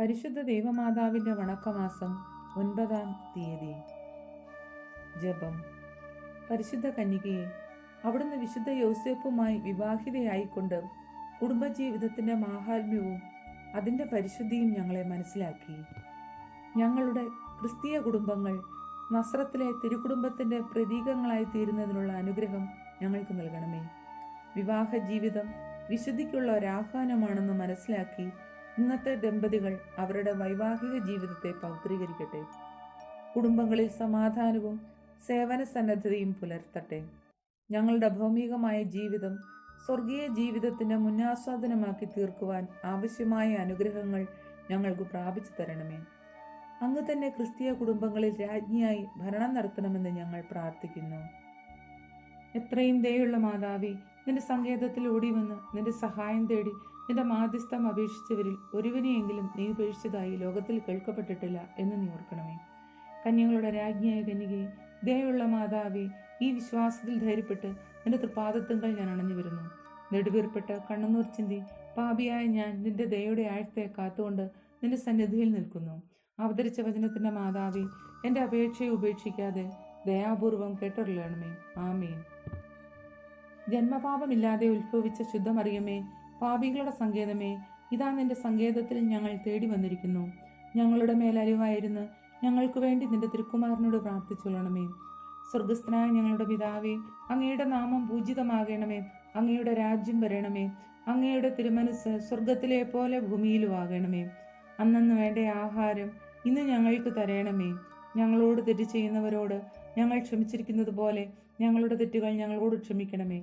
പരിശുദ്ധ ദൈവമാതാവിന്റെ വണക്കമാസം ഒൻപതാം തീയതി. ജപം. പരിശുദ്ധ കന്യകയെ അവിടുന്ന് വിശുദ്ധ യോസേപ്പുമായി വിവാഹിതയായിക്കൊണ്ട് കുടുംബജീവിതത്തിന്റെ മാഹാത്മ്യവും അതിന്റെ പരിശുദ്ധിയും ഞങ്ങളെ മനസ്സിലാക്കി. ഞങ്ങളുടെ ക്രിസ്തീയ കുടുംബങ്ങൾ നസ്രത്തിലെ തിരുക്കുടുംബത്തിന്റെ പ്രതീകങ്ങളായി തീരുന്നതിനുള്ള അനുഗ്രഹം ഞങ്ങൾക്ക് നൽകണമേ. വിവാഹ ജീവിതം വിശുദ്ധിക്കുള്ള ഒരാഹ്വാനമാണെന്ന് മനസ്സിലാക്കി ഇന്നത്തെ ദമ്പതികൾ അവരുടെ വൈവാഹിക ജീവിതത്തെ പൗത്രീകരിക്കട്ടെ. കുടുംബങ്ങളിൽ സമാധാനവും സേവന സന്നദ്ധതയും പുലർത്തട്ടെ. ഞങ്ങളുടെ ഭൗമികമായ ജീവിതം സ്വർഗീയ ജീവിതത്തിന്റെ മുന്നാസ്വാദനമാക്കി തീർക്കുവാൻ ആവശ്യമായ അനുഗ്രഹങ്ങൾ ഞങ്ങൾക്ക് പ്രാപിച്ചു തരണമേ. അങ്ങ് തന്നെ ക്രിസ്തീയ കുടുംബങ്ങളിൽ രാജ്ഞിയായി ഭരണം നടത്തണമെന്ന് ഞങ്ങൾ പ്രാർത്ഥിക്കുന്നു. എത്രയും ദയുള്ള മാതാവി നിന്റെ സങ്കേതത്തിൽ ഓടി വന്ന് നിന്റെ സഹായം തേടി നിന്റെ മാധ്യസ്ഥം അപേക്ഷിച്ചവരിൽ ഒരുവനെയെങ്കിലും നീ ഉപേക്ഷിച്ചതായി ലോകത്തിൽ കേൾക്കപ്പെട്ടിട്ടില്ല എന്ന് നീ ഓർക്കണമേ. കന്യകളുടെ രാജ്ഞിയായ കന്യകയെ ദയുള്ള മാതാവി ഈ വിശ്വാസത്തിൽ ധൈര്യപ്പെട്ട് നിന്റെ തൃപാദത്വങ്ങൾ ഞാൻ അണഞ്ഞു വരുന്നു നെടുവീർപ്പെട്ട് കണ്ണുനൂർ ചിന്തി പാപിയായ ഞാൻ നിന്റെ ദയയുടെ ആഴ്ത്തെ കാത്തുകൊണ്ട് നിന്റെ സന്നിധിയിൽ നിൽക്കുന്നു. അവതരിച്ച വചനത്തിന്റെ മാതാവി എന്റെ അപേക്ഷയെ ഉപേക്ഷിക്കാതെ ദയാപൂർവം കേട്ടറിയണമേ. ആമേൻ. ജന്മപാപമില്ലാതെ ഉത്ഭവിച്ച ശുദ്ധമറിയമേ പാപികളുടെ സങ്കേതമേ ഇതാ നിന്റെ സങ്കേതത്തിൽ ഞങ്ങൾ തേടി വന്നിരിക്കുന്നു. ഞങ്ങളുടെ മേലറിവായിരുന്നു ഞങ്ങൾക്ക് വേണ്ടി നിന്റെ തിരുക്കുമാരനോട് പ്രാർത്ഥിച്ചുകൊള്ളണമേ. സ്വർഗസ്ഥനായ ഞങ്ങളുടെ പിതാവേ അങ്ങയുടെ നാമം പൂജിതമാകണമേ. അങ്ങയുടെ രാജ്യം വരണമേ. അങ്ങയുടെ തിരുമനസ് സ്വർഗത്തിലെ പോലെ ഭൂമിയിലും ആകണമേ അന്നു വേണ്ട ആഹാരം ഇന്ന് ഞങ്ങൾക്ക് തരണമേ. ഞങ്ങളോട് തെറ്റ് ചെയ്യുന്നവരോട് ഞങ്ങൾ ക്ഷമിച്ചിരിക്കുന്നത് പോലെ ഞങ്ങളുടെ തെറ്റുകൾ ഞങ്ങളോട് ക്ഷമിക്കണമേ.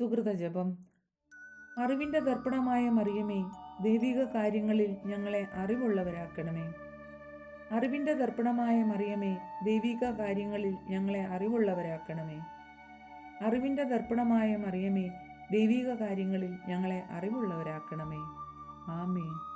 സുഹൃത ജപം അറിവിന്റെ ദർപ്പണമായ മറിയമേ ദൈവിക കാര്യങ്ങളിൽ ഞങ്ങളെ അറിവുള്ളവരാക്കണമേ. അറിവിന്റെ ദർപ്പണമായ മറിയമേ ദൈവിക കാര്യങ്ങളിൽ ഞങ്ങളെ അറിവുള്ളവരാക്കണമേ. അറിവിന്റെ ദർപ്പണമായ മറിയമേ ദൈവിക കാര്യങ്ങളിൽ ഞങ്ങളെ അറിവുള്ളവരാക്കണമേ. ആമേ